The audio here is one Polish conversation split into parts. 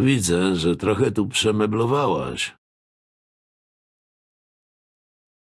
Widzę, że trochę tu przemeblowałaś.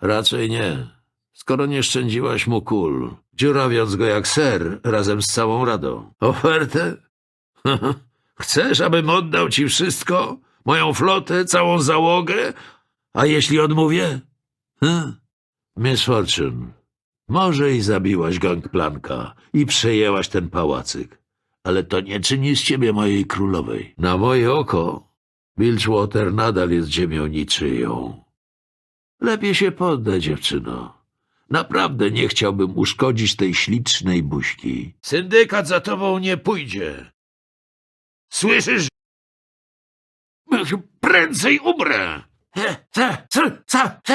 Raczej nie. Skoro nie szczędziłaś mu kul, dziurawiąc go jak ser razem z całą radą. Ofertę? Chcesz, abym oddał ci wszystko? Moją flotę, całą załogę? A jeśli odmówię? Hm? Miss Fortune, może i zabiłaś gangplanka i przejęłaś ten pałacyk, ale to nie czyni z ciebie mojej królowej. Na moje oko Bilgewater nadal jest ziemią niczyją. Lepiej się podda, dziewczyno. Naprawdę nie chciałbym uszkodzić tej ślicznej buźki. Syndykat za tobą nie pójdzie. Słyszysz? No, prędzej umrę! Co? Co? Co? Co?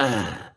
time.